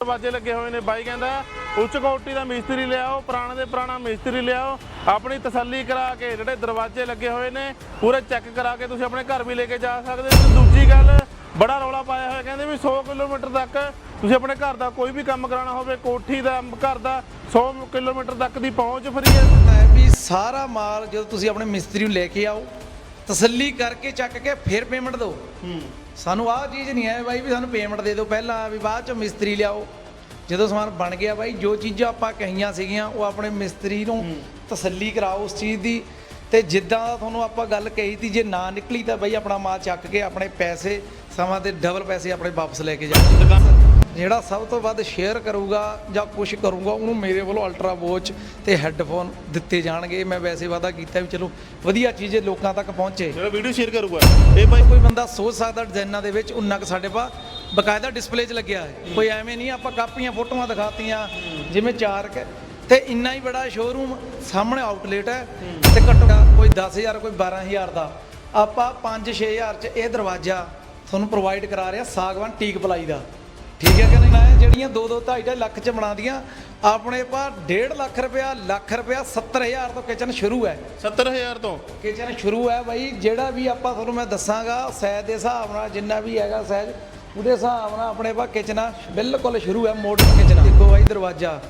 ਦਰਵਾਜ਼ੇ ਲੱਗੇ ਹੋਏ ਨੇ ਬਾਈ ਕਹਿੰਦਾ ਉੱਚ ਕੋਟੀ ਦਾ ਮਿਸਤਰੀ ਲਿਆਓ ਪੁਰਾਣੇ ਦੇ ਪੁਰਾਣਾ ਮਿਸਤਰੀ ਲਿਆਓ ਆਪਣੀ ਤਸੱਲੀ ਕਰਾ ਕੇ ਜਿਹੜੇ ਦਰਵਾਜ਼ੇ ਲੱਗੇ ਹੋਏ ਨੇ ਪੂਰੇ ਚੈੱਕ ਕਰਾ ਕੇ ਤੁਸੀਂ ਆਪਣੇ ਘਰ ਵੀ ਲੈ ਕੇ ਜਾ ਸਕਦੇ ਹੋ। ਦੂਜੀ ਗੱਲ ਬੜਾ ਰੌਲਾ ਪਾਇਆ ਹੋਇਆ ਕਹਿੰਦੇ ਵੀ 100 ਕਿਲੋਮੀਟਰ ਤੱਕ ਤੁਸੀਂ ਆਪਣੇ ਘਰ ਦਾ ਕੋਈ ਵੀ ਕੰਮ ਕਰਾਉਣਾ ਹੋਵੇ ਕੋਠੀ ਦਾ ਘਰ ਦਾ 100 ਕਿਲੋਮੀਟਰ ਤੱਕ ਦੀ ਪਹੁੰਚ ਫਰੀ ਹੈ। ਹੈ ਵੀ ਸਾਰਾ ਮਾਲ ਜਦੋਂ ਤੁਸੀਂ ਆਪਣੇ ਮਿਸਤਰੀ ਨੂੰ ਲੈ ਕੇ ਆਓ ਤਸੱਲੀ ਕਰਕੇ ਚੱਕ ਕੇ ਫਿਰ ਪੇਮੈਂਟ ਦਿਓ। ਸਾਨੂੰ ਆਹ ਚੀਜ਼ ਨਹੀਂ ਹੈ ਬਾਈ ਵੀ ਸਾਨੂੰ ਪੇਮੈਂਟ ਦੇ ਦਿਓ ਪਹਿਲਾਂ ਵੀ ਬਾਅਦ ਚ ਮਿਸਤਰੀ ਲਿਆਓ। ਜਦੋਂ ਸਮਾਨ ਬਣ ਗਿਆ ਬਾਈ ਜੋ ਚੀਜ਼ਾਂ ਆਪਾਂ ਕਹੀਆਂ ਸੀਗੀਆਂ ਉਹ ਆਪਣੇ ਮਿਸਤਰੀ ਨੂੰ ਤਸੱਲੀ ਕਰਾਓ ਉਸ ਚੀਜ਼ ਦੀ। ਤੇ ਜਿੱਦਾਂ ਤੁਹਾਨੂੰ ਆਪਾਂ ਗੱਲ ਕਹੀ ਤੀ ਜੇ ਨਾ ਨਿਕਲੀ ਤਾਂ ਬਾਈ ਆਪਣਾ ਮਾਲ ਚੱਕ ਕੇ ਆਪਣੇ ਪੈਸੇ ਸਮਾਂ ਦੇ ਡਬਲ ਪੈਸੇ ਆਪਣੇ ਵਾਪਸ ਲੈ ਕੇ ਜਾਓ। ਜਿਹੜਾ ਸਭ ਤੋਂ ਵੱਧ ਸ਼ੇਅਰ ਕਰੂਗਾ ਜਾਂ ਕੁਝ ਕਰੂਗਾ ਉਹਨੂੰ ਮੇਰੇ ਵੱਲੋਂ ਅਲਟਰਾ ਵਾਚ ਤੇ ਹੈੱਡਫੋਨ ਦਿੱਤੇ ਜਾਣਗੇ। ਮੈਂ ਵੈਸੇ ਵਾਦਾ ਕੀਤਾ ਵੀ ਚਲੋ ਵਧੀਆ ਚੀਜ਼ ਲੋਕਾਂ ਤੱਕ ਪਹੁੰਚੇ। ਜਿਹੜਾ ਵੀਡੀਓ ਸ਼ੇਅਰ ਕਰੂਗਾ। ਇਹ ਬਾਈ ਕੋਈ ਬੰਦਾ ਸੋਚ ਸਕਦਾ ਡਿਜ਼ਾਈਨਾਂ ਦੇ ਵਿੱਚ ਉਨਾ ਕੁ ਸਾਡੇ ਪਾ ਬਕਾਇਦਾ ਡਿਸਪਲੇ 'ਚ ਲੱਗਿਆ ਹੈ। ਕੋਈ ਐਵੇਂ ਨਹੀਂ ਆਪਾਂ ਕਾਪੀਆਂ ਫੋਟੋਆਂ ਦਿਖਾਤੀਆਂ ਜਿਵੇਂ ਚਾਰ ਕੁ ਤੇ ਇੰਨਾ ਹੀ ਬੜਾ ਸ਼ੋਰੂਮ ਸਾਹਮਣੇ ਆਊਟਲੇਟ ਹੈ। ਤੇ ਘੱਟੋ ਘੱਟ ਕੋਈ 10000 ਕੋਈ 12000 ਦਾ। ਆਪਾਂ 5-6000 'ਚ ਇਹ ਦਰਵਾਜ਼ਾ ਤੁਹਾਨੂੰ ਪ੍ਰੋਵਾਈਡ ਕਰਾ ਰਿਹਾ ਸਾਗਵਾਨ ਟੀਕ ਪਲਾਈ ਦਾ। ਠੀਕ ਹੈ ਕਿ ਨਹੀਂ? ਨਾ ਜਿਹੜੀਆਂ 2 2 2.5 ਲੱਖ 'ਚ ਬਣਾਦੀਆਂ ਆਪਣੇ ਪਾ 1.5 ਲੱਖ ਰੁਪਇਆ ਲੱਖ ਰੁਪਇਆ 70000 ਤੋਂ ਕਿਚਨ ਸ਼ੁਰੂ ਹੈ। 70000 ਤੋਂ? ਕਿਚਨ ਸ਼ੁਰੂ ਹੈ ਬਾਈ ਜਿਹੜਾ ਵੀ ਆਪਾਂ ਤੁਹਾਨੂੰ ਮੈਂ ਦੱਸਾਂਗਾ ਸਾਈਜ਼ ਦੇ ਹਿਸਾਬ ਨਾਲ ਜਿੰਨਾ ਵੀ ਹੈਗਾ ਸਾਈਜ਼ ਉਹਦੇ ਹਿਸਾਬ ਨਾਲ ਆਪਣੇ ਪਾ ਕਿਚਨਾ ਬਿਲਕੁਲ ਸ਼ੁਰੂ ਹੈ ਮਾਡਰਨ ਕਿਚਨਾ ਦੇਖੋ ਬਾਈ ਦਰਵਾਜ਼ਾ।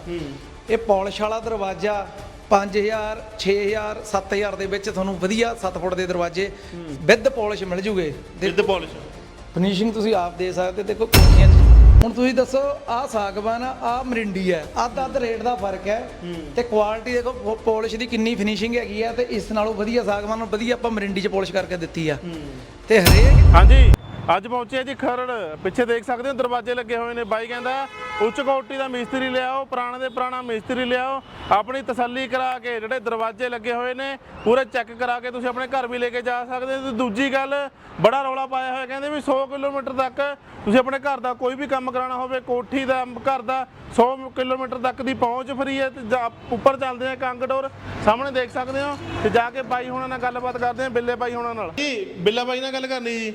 ਇਹ ਪਾਲਿਸ਼ ਵਾਲਾ ਦਰਵਾਜ਼ਾ 5000 6000 7000 ਦੇ ਵਿੱਚ ਤੁਹਾਨੂੰ ਵਧੀਆ 7 ਫੁੱਟ ਦੇ ਦਰਵਾਜ਼ੇ ਵਿਦ ਪਾਲਿਸ਼ ਮਿਲ ਜੂਗੇ। ਵਿਦ ਪਾਲਿਸ਼ ਫਿਨਿਸ਼ਿੰਗ ਤੁਸੀਂ ਆਪ ਦੇ ਸਕਦੇ ਦੇਖੋ 'ਚ ਹੁਣ ਤੁਸੀਂ ਦੱਸੋ ਆਹ ਸਾਗਵਾਨ ਆ ਆਹ ਮਰਿੰਡੀ ਹੈ ਅੱਧ ਅੱਧ ਰੇਟ ਦਾ ਫ਼ਰਕ ਹੈ। ਤੇ ਕੁਆਲਿਟੀ ਦੇਖੋ ਪਾਲਿਸ਼ ਦੀ ਕਿੰਨੀ ਫਿਨਿਸ਼ਿੰਗ ਹੈਗੀ ਆ ਤੇ ਇਸ ਨਾਲੋਂ ਵਧੀਆ ਸਾਗਵਾਨ ਨੂੰ ਵਧੀਆ ਆਪਾਂ ਮਰਿੰਡੀ 'ਚ ਪਾਲਿਸ਼ ਕਰਕੇ ਦਿੱਤੀ ਆ। ਤੇ ਹਰੇਕ ਹਾਂਜੀ। ਅੱਜ ਪਹੁੰਚੇ ਜੀ ਖਰੜ। ਪਿੱਛੇ ਦੇਖ ਸਕਦੇ ਹੋ, ਦਰਵਾਜ਼ੇ ਲੱਗੇ ਹੋਏ ਨੇ ਬਾਈ ਕਹਿੰਦਾ, ਉੱਚ ਕੋਟੀ ਦਾ ਮਿਸਤਰੀ ਲਿਆਓ, ਪੁਰਾਣੇ ਦੇ ਪੁਰਾਣਾ ਮਿਸਤਰੀ ਲਿਆਓ। ਆਪਣੀ ਤਸੱਲੀ ਕਰਾ ਕੇ ਜਿਹੜੇ ਦਰਵਾਜ਼ੇ ਲੱਗੇ ਹੋਏ ਨੇ, ਪੂਰੇ ਚੈੱਕ ਕਰਾ ਕੇ ਤੁਸੀਂ ਆਪਣੇ ਘਰ ਵੀ ਲੈ ਕੇ ਜਾ ਸਕਦੇ ਹੋ। ਤੇ ਦੂਜੀ ਗੱਲ, ਬੜਾ ਰੌਲਾ ਪਾਇਆ ਹੋਇਆ, ਕਹਿੰਦੇ ਵੀ 100 ਕਿਲੋਮੀਟਰ ਤੱਕ ਤੁਸੀਂ ਆਪਣੇ ਘਰ ਦਾ ਕੋਈ ਵੀ ਕੰਮ ਕਰਾਉਣਾ ਹੋਵੇ, ਕੋਠੀ ਦਾ, ਘਰ ਦਾ 100 ਕਿਲੋਮੀਟਰ ਤੱਕ ਦੀ ਪਹੁੰਚ ਫਰੀ ਹੈ ਤੇ ਉੱਪਰ ਚੱਲਦੇ ਆ ਕੰਗਡੋਰ ਸਾਹਮਣੇ ਦੇਖ ਸਕਦੇ ਹੋ, ਤੇ ਜਾ ਕੇ ਬਾਈ ਹੁਣਾਂ ਨਾਲ ਗੱਲਬਾਤ ਕਰਦੇ ਆ, ਬਿੱਲੇ ਬਾਈ ਹੁਣਾਂ ਨਾਲ। ਜੀ, ਬਿੱਲਾ ਬਾਈ ਨਾਲ ਗੱਲ ਕਰਨੀ ਜੀ।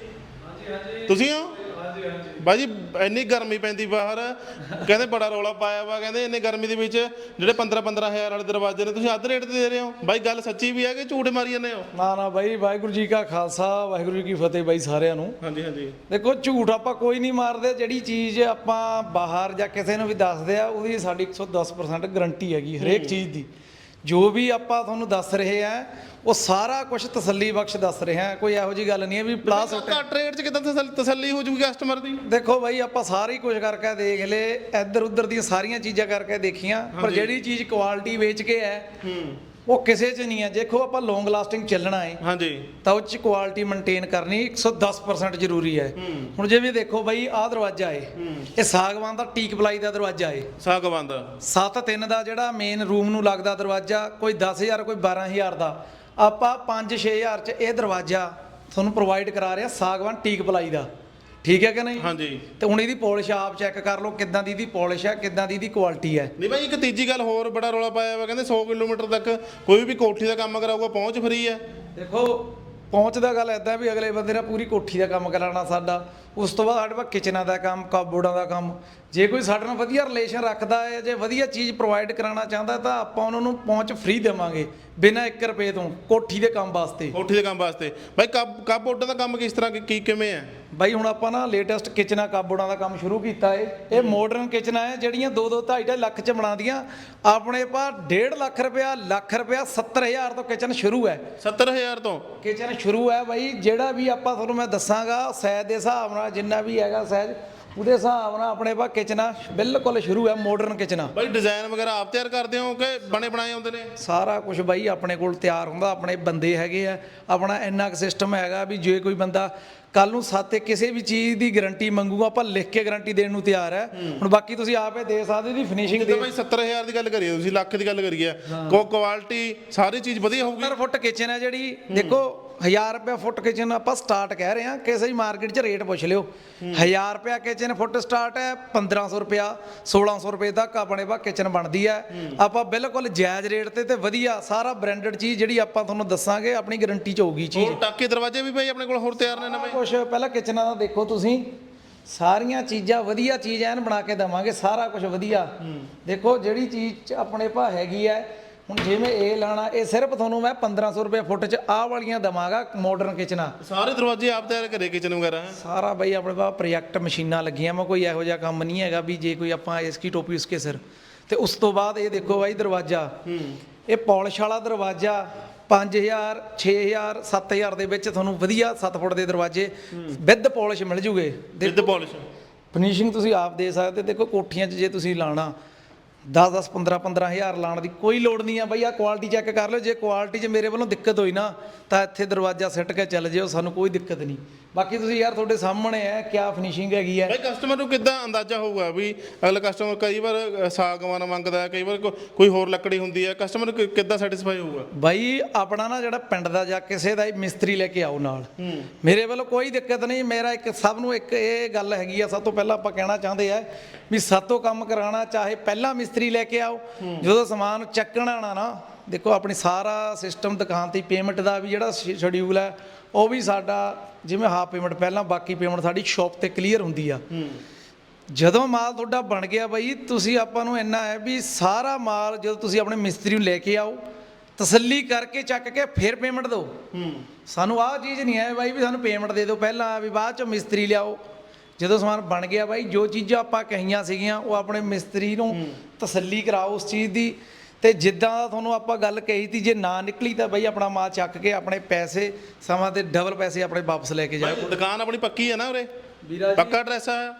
ਤੁਸੀਂ ਹੋ? ਹਾਂਜੀ ਹਾਂਜੀ। ਬਾਜੀ ਇੰਨੀ ਗਰਮੀ ਪੈਂਦੀ ਬਾਹਰ। ਕਹਿੰਦੇ ਬੜਾ ਰੌਲਾ ਪਾਇਆ ਵਾ ਕਹਿੰਦੇ ਇੰਨੀ ਗਰਮੀ ਦੇ ਵਿੱਚ ਜਿਹੜੇ 15 15000 ਵਾਲੇ ਦਰਵਾਜ਼ੇ ਨੇ ਤੁਸੀਂ ਅੱਧ ਰੇਟ ਤੇ ਦੇ ਰਹੇ ਹੋ? ਬਾਈ ਗੱਲ ਸੱਚੀ ਵੀ ਹੈ ਕਿ ਝੂਠ ਮਾਰੀ ਜਾਂਦੇ ਹੋ? ਨਾ ਨਾ ਬਾਈ ਵਾਹਿਗੁਰੂ ਜੀ ਕਾ ਖਾਲਸਾ ਵਾਹਿਗੁਰੂ ਜੀ ਕੀ ਫਤਿਹ ਬਾਈ ਸਾਰਿਆਂ ਨੂੰ। ਹਾਂਜੀ ਹਾਂਜੀ। ਦੇਖੋ ਝੂਠ ਆਪਾਂ ਕੋਈ ਨਹੀਂ ਮਾਰਦੇ ਜਿਹੜੀ ਚੀਜ਼ ਆਪਾਂ ਬਾਹਰ ਜਾਂ ਕਿਸੇ ਨੂੰ ਵੀ ਦੱਸਦੇ ਆ ਉਹਦੀ ਸਾਡੀ 110% ਗਰੰਟੀ ਹੈਗੀ ਹਰੇਕ ਚੀਜ਼ ਦੀ। ਜੋ ਵੀ ਆਪਾਂ ਤੁਹਾਨੂੰ ਦੱਸ ਰਹੇ ਆ ਉਹ ਸਾਰਾ ਕੁਝ ਤਸੱਲੀ ਬਖਸ਼ ਦੱਸ ਰਹੇ ਆ। ਕੋਈ ਇਹੋ ਜੀ ਗੱਲ ਨਹੀਂ ਹੈ ਵੀ ਪਲਾਸ ਘੱਟ ਰੇਟ 'ਚ ਕਿਦਾਂ ਤਸੱਲੀ ਹੋ ਜੂਗੀ ਕਸਟਮਰ ਦੀ? ਦੇਖੋ ਬਾਈ ਆਪਾਂ ਸਾਰੀ ਕੁਝ ਕਰਕੇ ਦੇਖ ਲਏ ਇੱਧਰ ਉੱਧਰ ਦੀਆਂ ਸਾਰੀਆਂ ਚੀਜ਼ਾਂ ਕਰਕੇ ਦੇਖੀਆਂ ਪਰ ਜਿਹੜੀ ਚੀਜ਼ ਕੁਆਲਿਟੀ ਵੇਚ ਕੇ ਹੈ। ਉਹ ਕਿਸੇ 'ਚ ਨਹੀਂ ਹੈ। ਦੇਖੋ ਆਪਾਂ ਲੌਂਗ ਲਾਸਟਿੰਗ ਚੱਲਣਾ ਹੈ। ਹਾਂਜੀ। ਤਾਂ ਉਹ ਚ ਕੁਆਲਿਟੀ ਮੇਨਟੇਨ ਕਰਨੀ 110% ਜ਼ਰੂਰੀ ਹੈ। ਹੁਣ ਜਿਵੇਂ ਦੇਖੋ ਬਈ ਆਹ ਦਰਵਾਜ਼ਾ ਏ ਇਹ ਸਾਗਵਾਨ ਦਾ ਟੀਕ ਪਲਾਈ ਦਾ ਦਰਵਾਜ਼ਾ ਏ ਸਾਗਵੰਦ 7-3 ਦਾ ਜਿਹੜਾ ਮੇਨ ਰੂਮ ਨੂੰ ਲੱਗਦਾ ਦਰਵਾਜ਼ਾ ਕੋਈ 10000 ਕੋਈ 12000 ਦਾ। ਆਪਾਂ 5-6000 ਚ ਇਹ ਦਰਵਾਜ਼ਾ ਤੁਹਾਨੂੰ ਪ੍ਰੋਵਾਈਡ ਕਰਾ ਰਿਹਾ ਸਾਗਵਾਨ ਟੀਕ ਪਲਾਈ ਦਾ। ਠੀਕ ਹੈ ਕਿ ਨਹੀਂ? ਹਾਂਜੀ। ਤੇ ਹੁਣ ਇਹਦੀ ਪਾਲਿਸ਼ ਆਪ ਚੈੱਕ ਕਰ ਲਓ ਕਿੱਦਾਂ ਦੀ ਇਹਦੀ ਪਾਲਿਸ਼ ਹੈ ਕਿੱਦਾਂ ਦੀ ਇਹਦੀ ਕੁਆਲਿਟੀ ਹੈ। ਨਹੀਂ ਬਾਈ ਇੱਕ ਤੀਜੀ ਗੱਲ ਹੋਰ ਬੜਾ ਰੌਲਾ ਪਾਇਆ ਵਾ ਕਹਿੰਦੇ 100 ਕਿਲੋਮੀਟਰ ਤੱਕ ਕੋਈ ਵੀ ਕੋਠੀ ਦਾ ਕੰਮ ਕਰਾਊਗਾ ਪਹੁੰਚ ਫਰੀ ਹੈ। ਦੇਖੋ ਪਹੁੰਚ ਦਾ ਗੱਲ ਐਦਾਂ ਵੀ ਅਗਲੇ ਬੰਦੇ ਨੇ ਪੂਰੀ ਕੋਠੀ ਦਾ ਕੰਮ ਕਰਾਉਣਾ ਸਾਡਾ ਉਸ ਤੋਂ ਬਾਅਦ ਸਾਡੇ ਕੋਲ ਕਿਚਨਾਂ ਦਾ ਕੰਮ ਕਾਬੋਰਡਾਂ ਦਾ ਕੰਮ ਜੇ ਕੋਈ ਸਾਡੇ ਨਾਲ ਵਧੀਆ ਰਿਲੇਸ਼ਨ ਰੱਖਦਾ ਹੈ ਜੇ ਵਧੀਆ ਚੀਜ਼ ਪ੍ਰੋਵਾਈਡ ਕਰਾਉਣਾ ਚਾਹੁੰਦਾ ਤਾਂ ਆਪਾਂ ਉਹਨਾਂ ਨੂੰ ਪਹੁੰਚ ਫ੍ਰੀ ਦੇਵਾਂਗੇ ਬਿਨਾਂ 1 ਰੁਪਏ ਤੋਂ ਕੋਠੀ ਦੇ ਕੰਮ ਵਾਸਤੇ। ਕੋਠੀ ਦੇ ਕੰਮ ਵਾਸਤੇ। ਬਾਈ ਕੱਪ ਕੱਪਬੋਰਡਾਂ ਦਾ ਕੰਮ ਕਿਸ ਤਰ੍ਹਾਂ ਕੀ- ਕਿਵੇਂ ਹੈ? ਬਾਈ ਹੁਣ ਆਪਾਂ ਨਾ ਲੇਟੈਸਟ ਕਿਚਨਾਂ ਕਾਬੋਰਡਾਂ ਦਾ ਕੰਮ ਸ਼ੁਰੂ ਕੀਤਾ ਏ। ਇਹ ਮਾਡਰਨ ਕਿਚਨਾਂ ਹੈ ਜਿਹੜੀਆਂ 2 2 2.5 ਲੱਖ ਚ ਬਣਾਉਂਦੀਆਂ। ਆਪਣੇ ਪਾ 1.5 ਲੱਖ ਰੁਪਇਆ ਲੱਖ ਰੁਪਇਆ 70000 ਤੋਂ ਕਿਚਨ ਸ਼ੁਰੂ ਹੈ। 70000 ਤੋਂ? ਕਿਚਨ ਸ਼ੁਰੂ ਹੈ ਬਾਈ ਜਿਹੜਾ ਵੀ ਆਪਾਂ ਤੁਹਾਨੂੰ ਮੈਂ ਦੱਸਾਂਗਾ ਸਾਈਜ਼ ਦੇ ਹਿਸਾਬ ਨਾਲ ਜਿੰਨਾ ਵੀ ਹੈਗਾ ਸਾਈਜ਼ ਉਹਦੇ ਹਿਸਾਬ ਨਾਲ ਆਪਣੇ ਪਾ ਕਿਚਨਾ ਬਿਲਕੁਲ ਸ਼ੁਰੂ ਹੈ ਮਾਡਰਨ ਕਿਚਨਾ ਬਾਈ ਡਿਜ਼ਾਈਨ ਵਗੈਰਾ ਆਪ ਤਿਆਰ ਕਰਦੇ ਹੋ ਕਿ ਬਣੇ ਬਣਾਏ ਆਉਂਦੇ ਨੇ? ਸਾਰਾ ਕੁਝ ਬਾਈ ਆਪਣੇ ਕੋਲ ਤਿਆਰ ਹੁੰਦਾ ਆਪਣੇ ਬੰਦੇ ਹੈਗੇ ਆ। ਆਪਣਾ ਇੰਨਾ ਕੁ ਸਿਸਟਮ ਹੈਗਾ ਵੀ ਜੇ ਕੋਈ ਬੰਦਾ ਕੱਲ ਨੂੰ ਸਾਤੇ ਕਿਸੇ ਵੀ ਚੀਜ਼ ਦੀ ਗਾਰੰਟੀ ਮੰਗੂਗਾ ਆਪਾਂ ਲਿਖ ਕੇ ਗਾਰੰਟੀ ਦੇਣ ਨੂੰ ਤਿਆਰ ਹੈ। ਹੁਣ ਬਾਕੀ ਤੁਸੀਂ ਆਪੇ ਦੇ ਸਕਦੇ ਦੀ ਫਿਨਿਸ਼ਿੰਗ ਜਿੱਦਾਂ ਬਾਈ 70000 ਦੀ ਗੱਲ ਕਰੀਏ ਤੁਸੀਂ ਲੱਖ ਦੀ ਗੱਲ ਕਰੀਏ। ਕੋ ਕੁਆਲਿਟੀ ਸਾਰੀ ਚੀਜ਼ ਵਧੀਆ ਹੋਊਗੀ। 70 ਫੁੱਟ ਕਿਚਨ ਹੈ ਜਿਹੜੀ ਦੇਖੋ 1000 ਰੁਪਏ ਫੁੱਟ ਕਿਚਨ ਆਪਾਂ ਸਟਾਰਟ ਕਹਿ ਰਹੇ ਹਾਂ ਕਿਸੇ ਵੀ ਮਾਰਕੀਟ 'ਚ ਰੇਟ ਪੁੱਛ ਲਿਓ। 1000 ਰੁਪਏ ਕਿਚਨ ਫੁੱਟ ਸਟਾਰਟ ਹੈ 1500 ਰੁਪਿਆ 1600 ਰੁਪਏ ਤੱਕ ਆਪਣੇ ਪਾ ਕਿਚਨ ਬਣਦੀ ਹੈ। ਆਪਾਂ ਬਿਲਕੁਲ ਜਾਇਜ਼ ਰੇਟ ਤੇ ਤੇ ਵਧੀਆ ਸਾਰਾ ਬ੍ਰਾਂਡਡ ਚੀਜ਼ ਜਿਹੜੀ ਆਪਾਂ ਤੁਹਾਨੂੰ ਦੱਸਾਂਗੇ ਆਪਣੀ ਗਾਰੰਟੀ 'ਚ ਹੋਊਗੀ ਚੀਜ਼। ਹੋਰ ਟਾਕੇ ਦਰਵਾਜ਼ੇ ਵੀ ਬਾਈ ਆਪਣੇ ਕੋਲ ਹੋਰ ਤਿਆਰ ਨੇ ਨਵੇਂ ਕੁਝ ਪਹਿਲਾਂ ਕਿਚਨਾਂ ਦਾ ਦੇਖੋ ਤੁਸੀਂ। ਸਾਰੀਆਂ ਚੀਜ਼ਾਂ ਵਧੀਆ ਚੀਜ਼ ਐਨ ਬਣਾ ਕੇ ਦਵਾਂਗੇ ਸਾਰਾ ਕੁਝ ਵਧੀਆ। ਦੇਖੋ ਜਿਹੜੀ ਚੀਜ਼ ਆਪਣੇ ਭਾ ਹੈਗੀ ਹੈ ਹੁਣ ਜਿਵੇਂ ਇਹ ਲਾਣਾ ਇਹ ਸਿਰਫ ਤੁਹਾਨੂੰ ਮੈਂ 1500 ਰੁਪਏ ਫੁੱਟ ਚ ਆਹ ਵਾਲੀਆਂ ਦਵਾਂਗਾ ਮਾਡਰਨ ਕਿਚਨਾਂ ਸਾਰੇ ਦਰਵਾਜ਼ੇ ਆਪ ਤਿਆਰ ਕਰੇ ਕਿਚਨ ਵਗੈਰਾ ਹੈਂ? ਸਾਰਾ ਬਈ ਆਪਣੇ ਪਾ ਪ੍ਰੋਜੈਕਟ ਮਸ਼ੀਨਾਂ ਲੱਗੀਆਂ ਵਾ ਕੋਈ ਇਹੋ ਜਿਹਾ ਕੰਮ ਨਹੀਂ ਹੈਗਾ ਵੀ ਜੇ ਕੋਈ ਆਪਾਂ ਇਸਕੀ ਟੋਪੀ ਉਸਕੇ ਸਿਰ। ਤੇ ਉਸ ਤੋਂ ਬਾਅਦ ਇਹ ਦੇਖੋ ਬਾਈ ਦਰਵਾਜ਼ਾ। ਇਹ ਪਾਲਿਸ਼ ਵਾਲਾ ਦਰਵਾਜ਼ਾ 5000 6000 7000 ਦੇ ਵਿੱਚ ਤੁਹਾਨੂੰ ਵਧੀਆ 7 ਫੁੱਟ ਦੇ ਦਰਵਾਜ਼ੇ ਵਿਦ ਪਾਲਿਸ਼ ਮਿਲ ਜੂਗੇ। ਵਿਦ ਪਾਲਿਸ਼ ਫਿਨਿਸ਼ਿੰਗ ਤੁਸੀਂ ਆਪ ਦੇ ਸਕਦੇ ਦੇਖੋ ਕੋਠੀਆਂ 'ਚ ਜੇ ਤੁਸੀਂ ਲਾਣਾ 10 10 15 15000 ਲਾਣ ਦੀ ਕੋਈ ਲੋੜ ਨਹੀਂ ਆ। ਬਈ ਆ ਕੁਆਲਿਟੀ ਚੈੱਕ ਕਰ ਲਿਓ। ਜੇ ਕੁਆਲਿਟੀ 'ਚ ਮੇਰੇ ਵੱਲੋਂ ਦਿੱਕਤ ਹੋਈ ਨਾ ਤਾਂ ਇੱਥੇ ਦਰਵਾਜ਼ਾ ਸਿੱਟ ਕੇ ਚੱਲ ਜਿਓ ਸਾਨੂੰ ਕੋਈ ਦਿੱਕਤ ਨਹੀਂ। ਬਾਕੀ ਤੁਸੀਂ ਯਾਰ ਤੁਹਾਡੇ ਸਾਹਮਣੇ ਹੈ ਕਿਆ ਫਿਨਿਸ਼ਿੰਗ ਹੈਗੀ ਹੈ ਭਾਈ ਕਸਟਮਰ ਨੂੰ ਕਿੱਦਾਂ ਅੰਦਾਜ਼ਾ ਹੋਊਗਾ ਵੀ ਅਗਲਾ ਕਸਟਮਰ ਕਈ ਵਾਰ ਸਾਗਵਾਨ ਮੰਗਦਾ ਹੈ ਕਈ ਵਾਰ ਕੋ- ਕੋਈ ਹੋਰ ਲੱਕੜੀ ਹੁੰਦੀ ਹੈ। ਕਸਟਮਰ ਕਿੱਦਾਂ ਸੈਟੀਸਫਾਈ ਹੋਊਗਾ? ਬਾਈ ਆਪਣਾ ਨਾ ਜਿਹੜਾ ਪਿੰਡ ਦਾ ਜਾਂ ਕਿਸੇ ਦਾ ਹੀ ਮਿਸਤਰੀ ਲੈ ਕੇ ਆਓ ਨਾਲ। ਮੇਰੇ ਵੱਲੋਂ ਕੋਈ ਦਿੱਕਤ ਨਹੀਂ। ਮੇਰਾ ਇੱਕ ਸਭ ਨੂੰ ਇੱਕ ਇਹ ਗੱਲ ਹੈਗੀ ਆ ਸਭ ਤੋਂ ਪਹਿਲਾਂ ਆਪਾਂ ਕਹਿਣਾ ਚਾਹੁੰਦੇ ਆ ਵੀ ਸਾਤੋਂ ਕੰਮ ਕਰਾਉਣਾ ਚਾਹੇ ਪਹਿਲਾਂ ਮਿਸਤਰੀ ਲੈ ਕੇ ਆਓ। ਜਦੋਂ ਸਮਾਨ ਚੱਕਣਾ ਨਾ ਨਾ ਦੇਖੋ ਆਪਣੀ ਸਾਰਾ ਸਿਸਟਮ ਦੁਕਾਨ ਤੇ ਪੇਮੈਂਟ ਦਾ ਵੀ ਜਿਹੜਾ ਸ਼ਡਿਊਲ ਹੈ ਉਹ ਵੀ ਸਾਡਾ ਜਿਵੇਂ ਹਾਫ ਪੇਮੈਂਟ ਪਹਿਲਾਂ ਬਾਕੀ ਪੇਮੈਂਟ ਸਾਡੀ ਸ਼ਾਪ ਤੇ ਕਲੀਅਰ ਹੁੰਦੀ ਆ। ਜਦੋਂ ਮਾਲ ਤੁਹਾਡਾ ਬਣ ਗਿਆ ਬਈ ਤੁਸੀਂ ਆਪਾਂ ਨੂੰ ਇੰਨਾ ਹੈ ਵੀ ਸਾਰਾ ਮਾਲ ਜਦੋਂ ਤੁਸੀਂ ਆਪਣੇ ਮਿਸਤਰੀ ਨੂੰ ਲੈ ਕੇ ਆਓ ਤਸੱਲੀ ਕਰਕੇ ਚੱਕ ਕੇ ਫਿਰ ਪੇਮੈਂਟ ਦਿਓ। ਸਾਨੂੰ ਆਹ ਚੀਜ਼ ਨਹੀਂ ਹੈ ਬਾਈ ਵੀ ਸਾਨੂੰ ਪੇਮੈਂਟ ਦੇ ਦਿਓ ਪਹਿਲਾਂ ਵੀ ਬਾਅਦ ਚ ਮਿਸਤਰੀ ਲਿਆਓ। ਜਦੋਂ ਸਮਾਨ ਬਣ ਗਿਆ ਬਾਈ ਜੋ ਚੀਜ਼ਾਂ ਆਪਾਂ ਕਹੀਆਂ ਸੀਗੀਆਂ ਉਹ ਆਪਣੇ ਮਿਸਤਰੀ ਨੂੰ ਤਸੱਲੀ ਕਰਾਓ ਉਸ ਚੀਜ਼ ਦੀ। ਤੇ ਜਿੱਦਾਂ ਦਾ ਤੁਹਾਨੂੰ ਆਪਾਂ ਗੱਲ ਕਹੀ ਤੀ ਜੇ ਨਾ ਨਿਕਲੀ ਤਾਂ ਬਾਈ ਆਪਣਾ ਮਾਲ ਚੱਕ ਕੇ ਆਪਣੇ ਪੈਸੇ ਸਮਾਂ ਤੇ ਡਬਲ ਪੈਸੇ ਆਪਣੇ ਵਾਪਸ ਲੈ ਕੇ ਜਾਓ ਦੁਕਾਨ ਆਪਣੀ ਪੱਕੀ ਹੈ ਨਾ ਉਰੇ? ਵੀਰਾ ਪੱਕਾ ਐਡਰੈਸ ਆ?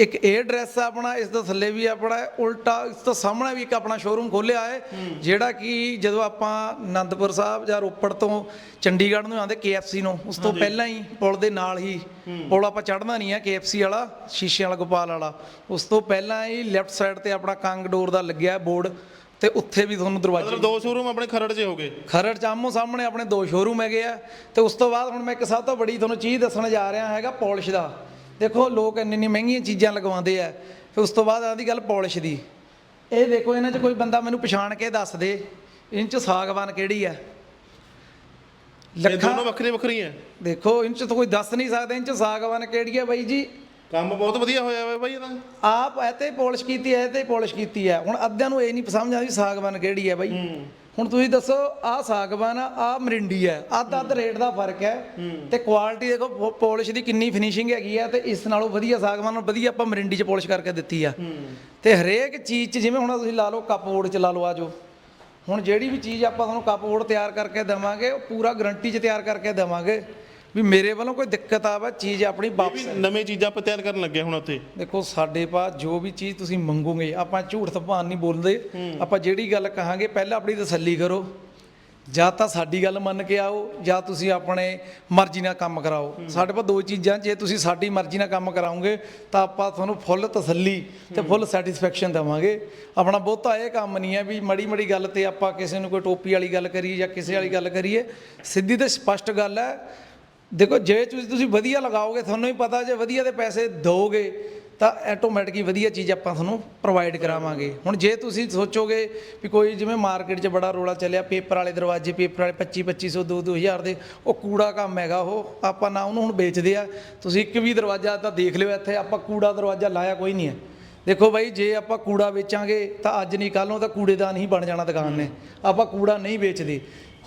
ਇੱਕ ਇਹ ਡਰੈਸ ਆ ਆਪਣਾ ਇਸ ਤੋਂ ਥੱਲੇ ਵੀ ਆਪਣਾ ਉਲਟਾ ਇਸ ਤੋਂ ਸਾਹਮਣੇ ਵੀ ਇੱਕ ਆਪਣਾ ਸ਼ੋਰੂਮ ਖੋਲਿਆ ਹੈ ਜਿਹੜਾ ਕਿ ਜਦੋਂ ਆਪਾਂ ਆਨੰਦਪੁਰ ਸਾਹਿਬ ਜਾਂ ਰੋਪੜ ਤੋਂ ਚੰਡੀਗੜ੍ਹ ਨੂੰ ਆਉਂਦੇ KFC ਨੂੰ ਉਸ ਤੋਂ ਪਹਿਲਾਂ ਹੀ ਪੁਲ ਦੇ ਨਾਲ ਹੀ ਪੁਲ ਆਪਾਂ ਚੜ੍ਹਨਾ ਨਹੀਂ ਹੈ KFC ਵਾਲਾ ਸ਼ੀਸ਼ੇ ਵਾਲਾ ਗੋਪਾਲ ਵਾਲਾ। ਉਸ ਤੋਂ ਪਹਿਲਾਂ ਹੀ ਲੈਫਟ ਸਾਈਡ ਤੇ ਆਪਣਾ ਕੰਗ ਡੋਰ ਦਾ ਲੱਗਿਆ ਬੋਰਡ ਤੇ ਉੱਥੇ ਵੀ ਤੁਹਾਨੂੰ ਦਰਵਾਜ਼ੇ ਮਤਲਬ ਦੋ ਸ਼ੋਰੂਮ ਆਪਣੇ ਖਰੜ 'ਚ ਹੋ ਗਏ? ਖਰੜ ਚ ਆਮੋ ਸਾਹਮਣੇ ਆਪਣੇ ਦੋ ਸ਼ੋਰੂਮ ਹੈਗੇ ਆ ਤੇ ਉਸ ਤੋਂ ਬਾਅਦ ਹੁਣ ਮੈਂ ਇੱਕ ਸਭ ਤੋਂ ਬੜੀ ਤੁਹਾਨੂੰ ਚੀਜ਼ ਦੱਸਣ ਜਾ ਰਿਹਾ ਹੈਗਾ ਪਾਲਿਸ਼ ਦਾ। ਦੇਖੋ ਲੋਕ ਇੰਨੀ ਇੰਨੀ ਮਹਿੰਗੀਆਂ ਚੀਜ਼ਾਂ ਲਗਵਾਉਂਦੇ ਆ ਫਿਰ ਉਸ ਤੋਂ ਬਾਅਦ ਆਉਂਦੀ ਗੱਲ ਪਾਲਿਸ਼ ਦੀ। ਇਹ ਦੇਖੋ ਇਹਨਾਂ 'ਚ ਕੋਈ ਬੰਦਾ ਮੈਨੂੰ ਪਛਾਣ ਕੇ ਦੱਸ ਦੇ ਇਹਨਾਂ 'ਚ ਸਾਗਵਾਨ ਕਿਹੜੀ ਆ? ਇਹ ਲੱਖਾਂ ਦੋਨੋਂ ਵੱਖਰੀ ਵੱਖਰੀ ਹੈ ਦੇਖੋ ਇਹਨਾਂ 'ਚ ਤਾਂ ਕੋਈ ਦੱਸ ਨਹੀਂ ਸਕਦਾ ਇਹਨਾਂ 'ਚ ਸਾਗਵਾਨ ਕਿਹੜੀ ਹੈ ਬਾਈ ਜੀ? ਕੰਮ ਬਹੁਤ ਵਧੀਆ ਹੋਇਆ ਹੋਇਆ ਬਾਈ ਇਹਦਾ। ਆਪ ਐ ਤੇ ਪਾਲਿਸ਼ ਕੀਤੀ ਐ ਤੇ ਪਾਲਿਸ਼ ਕੀਤੀ ਐ ਹੁਣ ਅੱਧਿਆਂ ਨੂੰ ਇਹ ਨਹੀਂ ਸਮਝ ਆਉਂਦੀ ਸਾਗਵਾਨ ਕਿਹੜੀ ਐ ਬਾਈ। ਹੁਣ ਤੁਸੀਂ ਦੱਸੋ ਆਹ ਸਾਗਵਾਨ ਆ ਆਹ ਮਰਿੰਡੀ ਐ ਅੱਧ ਅੱਧ ਰੇਟ ਦਾ ਫ਼ਰਕ ਐ ਤੇ ਕੁਆਲਿਟੀ ਦੇਖੋ ਪਾਲਿਸ਼ ਦੀ ਕਿੰਨੀ ਫਿਨਿਸ਼ਿੰਗ ਹੈਗੀ ਐ ਤੇ ਇਸ ਨਾਲੋਂ ਵਧੀਆ ਸਾਗਵਾਨ ਨਾਲੋਂ ਵਧੀਆ ਆਪਾਂ ਮਰਿੰਡੀ 'ਚ ਪਾਲਿਸ਼ ਕਰਕੇ ਦਿੱਤੀ ਆ। ਤੇ ਹਰੇਕ ਚੀਜ਼ 'ਚ ਜਿਵੇਂ ਹੁਣ ਤੁਸੀਂ ਲਾ ਲਓ ਕੱਪ ਬੋਰਡ 'ਚ ਲਾ ਲਓ ਆਜੋ ਹੁਣ ਜਿਹੜੀ ਵੀ ਚੀਜ਼ ਆਪਾਂ ਤੁਹਾਨੂੰ ਕੱਪ ਬੋਰਡ ਤਿਆਰ ਕਰਕੇ ਦੇਵਾਂਗੇ ਉਹ ਪੂਰਾ ਗਰੰਟੀ 'ਚ ਤਿਆਰ ਕਰਕੇ ਦੇਵਾਂਗੇ। ਵੀ ਮੇਰੇ ਵੱਲੋਂ ਕੋਈ ਦਿੱਕਤ ਆਵੇ ਚੀਜ਼ ਆਪਣੀ ਵਾਪਸ ਨਵੇਂ ਚੀਜ਼ਾਂ ਆਪਾਂ ਤਿਆਰ ਕਰਨ ਲੱਗੇ ਹੁਣ ਉੱਥੇ। ਦੇਖੋ ਸਾਡੇ ਪਾ ਜੋ ਵੀ ਚੀਜ਼ ਤੁਸੀਂ ਮੰਗੋਗੇ ਆਪਾਂ ਝੂਠ ਤਪਾਨ ਨਹੀਂ ਬੋਲਦੇ। ਆਪਾਂ ਜਿਹੜੀ ਗੱਲ ਕਹਾਂਗੇ ਪਹਿਲਾਂ ਆਪਣੀ ਤਸੱਲੀ ਕਰੋ। ਜਾਂ ਤਾਂ ਸਾਡੀ ਗੱਲ ਮੰਨ ਕੇ ਆਓ ਜਾਂ ਤੁਸੀਂ ਆਪਣੇ ਮਰਜ਼ੀ ਨਾਲ ਕੰਮ ਕਰਾਓ। ਸਾਡੇ ਪਾ ਦੋ ਚੀਜ਼ਾਂ ਜੇ ਤੁਸੀਂ ਸਾਡੀ ਮਰਜ਼ੀ ਨਾਲ ਕੰਮ ਕਰਾਓਗੇ ਤਾਂ ਆਪਾਂ ਤੁਹਾਨੂੰ ਫੁੱਲ ਤਸੱਲੀ ਤੇ ਫੁੱਲ ਸੈਟੀਸਫੈਕਸ਼ਨ ਦੇਵਾਂਗੇ। ਆਪਣਾ ਬਹੁਤਾ ਇਹ ਕੰਮ ਨਹੀਂ ਹੈ ਵੀ ਮੜੀ ਮੜੀ ਗੱਲ ਤੇ ਆਪਾਂ ਕਿਸੇ ਨੂੰ ਕੋਈ ਟੋਪੀ ਵਾਲੀ ਗੱਲ ਕਰੀਏ ਜਾਂ ਕਿਸੇ ਵਾਲੀ ਗੱਲ ਕਰੀਏ। ਸਿੱਧੀ ਤੇ ਸਪਸ਼ਟ ਗੱਲ ਹੈ ਦੇਖੋ, ਜੇ ਤੁਸੀਂ ਤੁਸੀਂ ਵਧੀਆ ਲਗਾਓਗੇ, ਤੁਹਾਨੂੰ ਹੀ ਪਤਾ ਜੇ ਵਧੀਆ ਦੇ ਪੈਸੇ ਦਿਓਗੇ ਤਾਂ ਆਟੋਮੈਟਿਕਲੀ ਵਧੀਆ ਚੀਜ਼ ਆਪਾਂ ਤੁਹਾਨੂੰ ਪ੍ਰੋਵਾਈਡ ਕਰਾਵਾਂਗੇ। ਹੁਣ ਜੇ ਤੁਸੀਂ ਸੋਚੋਗੇ ਵੀ ਕੋਈ ਜਿਵੇਂ ਮਾਰਕੀਟ 'ਚ ਬੜਾ ਰੋਲਾ ਚੱਲਿਆ ਪੇਪਰ ਵਾਲੇ ਦਰਵਾਜ਼ੇ ਪੇਪਰ ਵਾਲੇ 25 2500 2 2000 ਦੇ ਉਹ ਕੂੜਾ ਕੰਮ ਹੈਗਾ, ਉਹ ਆਪਾਂ ਨਾ ਉਹਨੂੰ ਹੁਣ ਵੇਚਦੇ ਆ। ਤੁਸੀਂ ਇੱਕ ਵੀ ਦਰਵਾਜ਼ਾ ਤਾਂ ਦੇਖ ਲਿਓ ਇੱਥੇ, ਆਪਾਂ ਕੂੜਾ ਦਰਵਾਜ਼ਾ ਲਾਇਆ ਕੋਈ ਨਹੀਂ ਹੈ। ਦੇਖੋ ਬਾਈ, ਜੇ ਆਪਾਂ ਕੂੜਾ ਵੇਚਾਂਗੇ, ਤਾਂ ਅੱਜ ਨਹੀਂ ਕੱਲ ਨੂੰ ਤਾਂ ਕੂੜੇਦਾਨ ਹੀ ਬਣ ਜਾਣਾ ਦੁਕਾਨ ਨੇ। ਆਪਾਂ ਕੂੜਾ ਨਹੀਂ ਵੇਚਦੇ।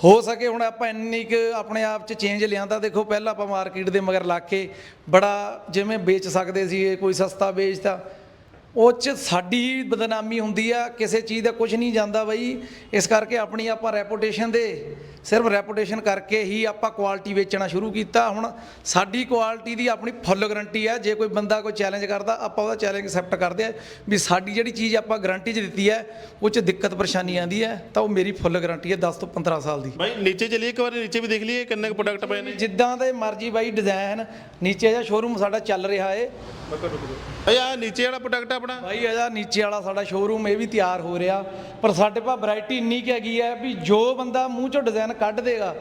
ਹੋ ਸਕੇ। ਹੁਣ ਆਪਾਂ ਇੰਨੀ ਕੁ ਆਪਣੇ ਆਪ 'ਚ ਚੇਂਜ ਲਿਆਂਦਾ। ਦੇਖੋ, ਪਹਿਲਾਂ ਆਪਾਂ ਮਾਰਕੀਟ ਦੇ ਮਗਰ ਲਾ ਕੇ ਬੜਾ ਜਿਵੇਂ ਵੇਚ ਸਕਦੇ ਸੀ ਕੋਈ ਸਸਤਾ ਵੇਚਦਾ। ਉਹ 'ਚ ਸਾਡੀ ਹੀ ਬਦਨਾਮੀ ਹੁੰਦੀ ਆ, ਕਿਸੇ ਚੀਜ਼ ਦਾ ਕੁਝ ਨਹੀਂ ਜਾਂਦਾ ਬਈ। ਇਸ ਕਰਕੇ ਆਪਣੀ ਆਪਾਂ ਰੈਪੂਟੇਸ਼ਨ ਦੇ ਸਿਰਫ ਰੈਪੂਟੇਸ਼ਨ ਕਰਕੇ ਹੀ ਆਪਾਂ ਕੁਆਲਿਟੀ ਵੇਚਣਾ ਸ਼ੁਰੂ ਕੀਤਾ। ਹੁਣ ਸਾਡੀ ਕੁਆਲਿਟੀ ਦੀ ਆਪਣੀ ਫੁੱਲ ਗਾਰੰਟੀ ਆ ਜੇ ਕੋਈ ਬੰਦਾ ਕੋਈ ਚੈਲੰਜ ਕਰਦਾ ਆਪਾਂ ਉਹਦਾ ਚੈਲੰਜ ਐਕਸੈਪਟ ਕਰਦੇ ਆ ਵੀ ਸਾਡੀ ਜਿਹੜੀ ਚੀਜ਼ ਆਪਾਂ ਗਾਰੰਟੀ 'ਚ ਦਿੱਤੀ ਹੈ ਉਹ 'ਚ ਦਿੱਕਤ ਪਰੇਸ਼ਾਨੀ ਆਂਦੀ ਹੈ ਤਾਂ ਉਹ ਮੇਰੀ ਫੁੱਲ ਗਾਰੰਟੀ ਹੈ 10 ਤੋਂ 15 ਸਾਲ ਦੀ। ਬਾਈ ਨੀਚੇ ਚਲੀਏ ਇੱਕ ਵਾਰ ਨੀਚੇ ਵੀ ਦੇਖ ਲਈਏ ਕਿੰਨੇ ਕੁ ਪ੍ਰੋਡਕਟ ਪਏ ਨੇ। ਜਿੱਦਾਂ ਦੇ ਮਰਜ਼ੀ ਬਾਈ ਡਿਜ਼ਾਈਨ ਨੀਚੇ ਜਿਹਾ ਸ਼ੋਰੂਮ ਸਾਡਾ ਚੱਲ ਰਿਹਾ ਏ। ਭਾਈ ਆ ਨੀਚੇ ਵਾਲਾ ਪ੍ਰੋਡਕਟ ਆਪਣਾ। ਭਾਈ ਇਹਦਾ ਨੀਚੇ ਵਾਲਾ ਸਾਡਾ ਸ਼ੋਰੂਮ ਇਹ ਵੀ ਤਿਆਰ ਹੋ ਰਿਹਾ। ਪਰ ਸਾਡੇ ਪਾ ਵੈਰਾਈਟੀ ਇੰਨੀ ਕਿ ਹੈਗੀ ਹੈ ਵੀ ਜੋ ਬੰਦਾ ਮੂੰਹ ਚੋਂ ਡਿਜ਼ਾਈਨ ਕੱਢ ਦੇਗਾ।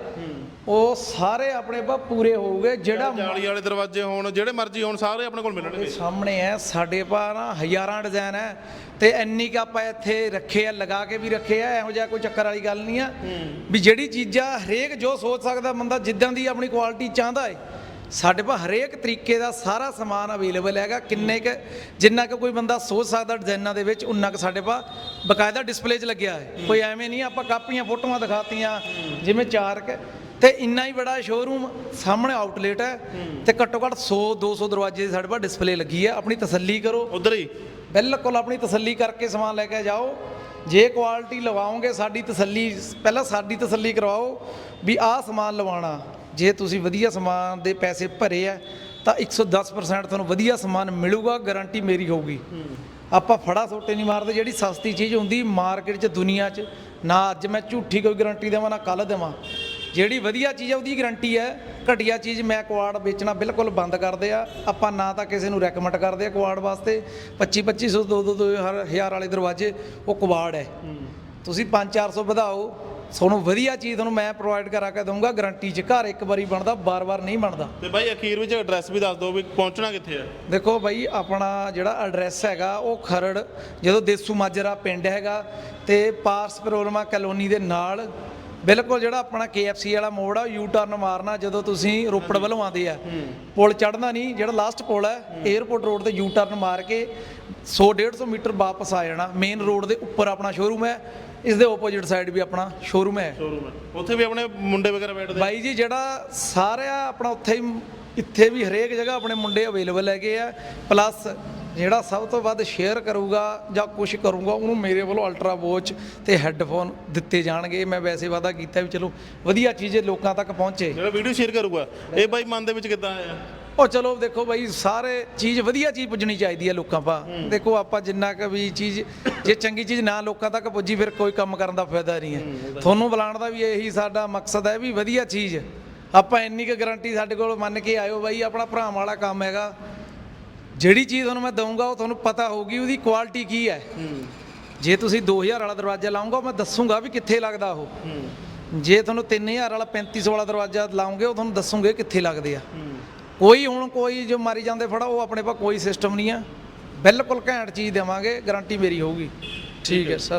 ਉਹ ਸਾਰੇ ਆਪਣੇ ਪਾ ਪੂਰੇ ਹੋਊਗੇ ਜਿਹੜਾ ਜਾਲੀ ਵਾਲੇ ਦਰਵਾਜ਼ੇ ਹੋਣ ਜਿਹੜੇ ਮਰਜ਼ੀ ਹੋਣ ਸਾਰੇ ਆਪਣੇ ਕੋਲ ਮਿਲਣਗੇ। ਸਾਹਮਣੇ ਹੈ ਸਾਡੇ ਪਾ ਨਾ ਹਜ਼ਾਰਾਂ ਡਿਜ਼ਾਈਨ ਹੈ। ਤੇ ਇੰਨੀ ਕਿ ਆਪਾਂ ਇੱਥੇ ਰੱਖੇ ਆ ਲਗਾ ਕੇ ਵੀ ਰੱਖੇ ਆ ਇਹੋ ਜਿਹਾ ਕੋਈ ਚੱਕਰ ਵਾਲੀ ਗੱਲ ਨਹੀਂ ਆ। ਵੀ ਜਿਹੜੀ ਚੀਜ਼ਾਂ ਹਰੇਕ ਜੋ ਸੋਚ ਸਕਦਾ ਬੰਦਾ ਜਿੱਦਾਂ ਦੀ ਆਪਣੀ ਕੁਆਲਿਟੀ ਚਾਹੁੰਦਾ ਹੈ ਸਾਡੇ ਕੋਲ ਹਰੇਕ ਤਰੀਕੇ ਦਾ ਸਾਰਾ ਸਮਾਨ ਅਵੇਲੇਬਲ ਹੈਗਾ। ਕਿੰਨੇ ਕ ਜਿੰਨਾ ਕੁ ਕੋਈ ਬੰਦਾ ਸੋਚ ਸਕਦਾ ਡਿਜ਼ਾਈਨਾਂ ਦੇ ਵਿੱਚ ਉਨਾ ਕੁ ਸਾਡੇ ਕੋਲ ਬਕਾਇਦਾ ਡਿਸਪਲੇ 'ਚ ਲੱਗਿਆ ਹੈ। ਕੋਈ ਐਵੇਂ ਨਹੀਂ ਆਪਾਂ ਕਾਪੀਆਂ ਫੋਟੋਆਂ ਦਿਖਾਤੀਆਂ ਜਿਵੇਂ ਚਾਰ ਕ। ਤੇ ਇੰਨਾ ਹੀ ਬੜਾ ਸ਼ੋਰੂਮ ਸਾਹਮਣੇ ਆਊਟਲੇਟ ਹੈ। ਤੇ ਘੱਟੋ ਘੱਟ 100 200 ਦਰਵਾਜ਼ੇ ਦੀ ਸਾਡੇ ਕੋਲ ਡਿਸਪਲੇ ਲੱਗੀ ਹੈ। ਆਪਣੀ ਤਸੱਲੀ ਕਰੋ। ਉਧਰ ਹੀ? ਬਿਲਕੁਲ ਆਪਣੀ ਤਸੱਲੀ ਕਰਕੇ ਸਮਾਨ ਲੈ ਕੇ ਜਾਓ। ਜੇ ਕੁਆਲਿਟੀ ਲਵਾਓਗੇ ਸਾਡੀ ਤਸੱਲੀ ਪਹਿਲਾਂ ਸਾਡੀ ਤਸੱਲੀ ਕਰਵਾਓ ਵੀ ਆਹ ਸਮਾਨ ਲਵਾਉਣਾ। ਜੇ ਤੁਸੀਂ ਵਧੀਆ ਸਮਾਨ ਦੇ ਪੈਸੇ ਭਰੇ ਆ ਤਾਂ 110% ਤੁਹਾਨੂੰ ਵਧੀਆ ਸਮਾਨ ਮਿਲੂਗਾ ਗਾਰੰਟੀ ਮੇਰੀ ਹੋਊਗੀ। ਆਪਾਂ ਫੜਾ ਸੋਟੇ ਨਹੀਂ ਮਾਰਦੇ ਜਿਹੜੀ ਸਸਤੀ ਚੀਜ਼ ਹੁੰਦੀ ਮਾਰਕੀਟ 'ਚ ਦੁਨੀਆ 'ਚ ਨਾ ਅੱਜ ਮੈਂ ਝੂਠੀ ਕੋਈ ਗਾਰੰਟੀ ਦੇਵਾਂ ਨਾ ਕੱਲ ਦੇਵਾਂ। ਜਿਹੜੀ ਵਧੀਆ ਚੀਜ਼ ਆ ਉਹਦੀ ਗਾਰੰਟੀ ਹੈ ਘਟੀਆ ਚੀਜ਼ ਮੈਂ ਕੁਆੜ ਵੇਚਣਾ ਬਿਲਕੁਲ ਬੰਦ ਕਰਦੇ ਆ ਆਪਾਂ ਨਾ ਤਾਂ ਕਿਸੇ ਨੂੰ ਰეკਮੈਂਡ ਕਰਦੇ ਆ ਕੁਆੜ ਵਾਸਤੇ। 25 2500 ਦੋ ਦੋ ਦੋ ਹਜ਼ਾਰ ਵਾਲੇ ਦਰਵਾਜ਼ੇ ਉਹ ਕੁਆੜ ਹੈ। ਤੁਸੀਂ 5-400 ਵਧਾਓ। ਤੁਹਾਨੂੰ ਵਧੀਆ ਚੀਜ਼ ਤੁਹਾਨੂੰ ਮੈਂ ਪ੍ਰੋਵਾਈਡ ਕਰਾ ਕੇ ਦਊਂਗਾ ਗਾਰੰਟੀ 'ਚ ਘਰ ਇੱਕ ਵਾਰੀ ਬਣਦਾ ਬਾਰ-ਬਾਰ ਨਹੀਂ ਬਣਦਾ। ਤੇ ਬਾਈ ਅਖੀਰ ਵਿੱਚ ਐਡਰੈਸ ਵੀ ਦੱਸ ਦਿਓ ਵੀ ਪਹੁੰਚਣਾ ਕਿੱਥੇ ਆ? ਦੇਖੋ ਬਾਈ ਆਪਣਾ ਜਿਹੜਾ ਐਡਰੈਸ ਹੈਗਾ ਉਹ ਖਰੜ ਜਦੋਂ ਦੇਸੂ ਮਾਜਰਾ ਪਿੰਡ ਹੈਗਾ ਤੇ ਪਾਰਸ ਪਰੋਲਮਾ ਕਲੋਨੀ ਦੇ ਨਾਲ ਬਿਲਕੁਲ ਜਿਹੜਾ ਆਪਣਾ KFC ਵਾਲਾ ਮੋੜ ਆ ਯੂ ਟਰਨ ਮਾਰਨਾ ਜਦੋਂ ਤੁਸੀਂ ਰੋਪੜ ਵੱਲੋਂ ਆਉਂਦੇ ਆ। ਪੁਲ ਚੜਨਾ ਨਹੀਂ ਜਿਹੜਾ ਲਾਸਟ ਪੁਲ ਹੈ। 에어ਪੋਰਟ ਰੋਡ ਤੇ ਯੂ ਟਰਨ ਮਾਰ ਕੇ 100 150 ਮੀਟਰ ਵਾਪਸ ਆ ਜਾਣਾ। ਮੇਨ ਰੋਡ ਦੇ ਉੱਪਰ ਆਪਣਾ ਸ਼ੋਰੂਮ ਹੈ ਇਸ ਦੇ ਆਪੋਜ਼ਿਟ ਸਾਈਡ ਵੀ ਆਪਣਾ ਸ਼ੋਰੂਮ ਹੈ। ਸ਼ੋਰੂਮ ਹੈ। ਉੱਥੇ ਵੀ ਆਪਣੇ ਮੁੰਡੇ ਵਗੈਰਾ ਬੈਠਦੇ ਬਾਈ ਜੀ ਜਿਹੜਾ ਸਾਰਿਆ ਆਪਣਾ ਉੱਥੇ ਹੀ ਇੱਥੇ ਵੀ ਹਰੇਕ ਜਗ੍ਹਾ ਆਪਣੇ ਮੁੰਡੇ ਅਵੇਲੇਬਲ ਹੈਗੇ ਆ। ਪਲੱਸ ਜਿਹੜਾ ਸਭ ਤੋਂ ਵੱਧ ਸ਼ੇਅਰ ਕਰੂਗਾ ਜਾਂ ਕੁਝ ਕਰੂਗਾ ਉਹਨੂੰ ਮੇਰੇ ਵੱਲੋਂ ਅਲਟਰਾ ਵਾਚ ਤੇ ਹੈੱਡਫੋਨ ਦਿੱਤੇ ਜਾਣਗੇ। ਮੈਂ ਵੈਸੇ ਵਾਦਾ ਕੀਤਾ ਵੀ ਚਲੋ ਵਧੀਆ ਚੀਜ਼ ਲੋਕਾਂ ਤੱਕ ਪਹੁੰਚੇ। ਜਿਹੜਾ ਵੀਡੀਓ ਸ਼ੇਅਰ ਕਰੂਗਾ ਇਹ ਬਾਈ ਮਨ ਦੇ ਵਿੱਚ ਕਿੱਦਾਂ ਆਇਆ? ਉਹ ਚਲੋ ਦੇਖੋ ਬਾਈ ਸਾਰੇ ਚੀਜ਼ ਵਧੀਆ ਚੀਜ਼ ਪੁੱਜਣੀ ਚਾਹੀਦੀ ਹੈ ਲੋਕਾਂ ਪਾ। ਦੇਖੋ ਆਪਾਂ ਜਿੰਨਾ ਕੁ ਵੀ ਚੀਜ਼ ਜੇ ਚੰਗੀ ਚੀਜ਼ ਨਾ ਲੋਕਾਂ ਤੱਕ ਪੁੱਜੀ ਫਿਰ ਕੋਈ ਕੰਮ ਕਰਨ ਦਾ ਫਾਇਦਾ ਨਹੀਂ ਹੈ। ਤੁਹਾਨੂੰ ਬੁਲਾਉਣ ਦਾ ਵੀ ਇਹੀ ਸਾਡਾ ਮਕਸਦ ਹੈ ਵੀ ਵਧੀਆ ਚੀਜ਼। ਆਪਾਂ ਇੰਨੀ ਕੁ ਗਾਰੰਟੀ ਸਾਡੇ ਕੋਲ ਮੰਨ ਕੇ ਆਇਓ ਬਾਈ ਆਪਣਾ ਭਰਾਵਾਂ ਵਾਲਾ ਕੰਮ ਹੈਗਾ। ਜਿਹੜੀ ਚੀਜ਼ ਤੁਹਾਨੂੰ ਮੈਂ ਦਊਂਗਾ ਉਹ ਤੁਹਾਨੂੰ ਪਤਾ ਹੋਊਗੀ ਉਹਦੀ ਕੁਆਲਿਟੀ ਕੀ ਹੈ। ਜੇ ਤੁਸੀਂ 2000 ਵਾਲਾ ਦਰਵਾਜ਼ਾ ਲਾਉਂਗਾ ਮੈਂ ਦੱਸੂਗਾ ਵੀ ਕਿੱਥੇ ਲੱਗਦਾ ਉਹ। ਜੇ ਤੁਹਾਨੂੰ 3000 ਵਾਲਾ 3500 ਵਾਲਾ ਦਰਵਾਜ਼ਾ ਲਾਉਂਗੇ ਉਹ ਤੁਹਾਨੂੰ ਦੱਸੂਗੇ ਕਿੱਥੇ ਲੱਗਦੇ ਆ। ਕੋਈ ਹੁਣ ਕੋਈ ਜੋ ਮਾਰੀ ਜਾਂਦੇ ਫੜਾ, ਉਹ ਆਪਣੇ ਪਾ ਕੋਈ ਸਿਸਟਮ ਨਹੀਂ ਆ। ਬਿਲਕੁਲ ਘੈਂਟ ਚੀਜ਼ ਦੇਵਾਂਗੇ ਗਾਰੰਟੀ ਮੇਰੀ ਹੋਊਗੀ। ਠੀਕ ਹੈ ਸਰ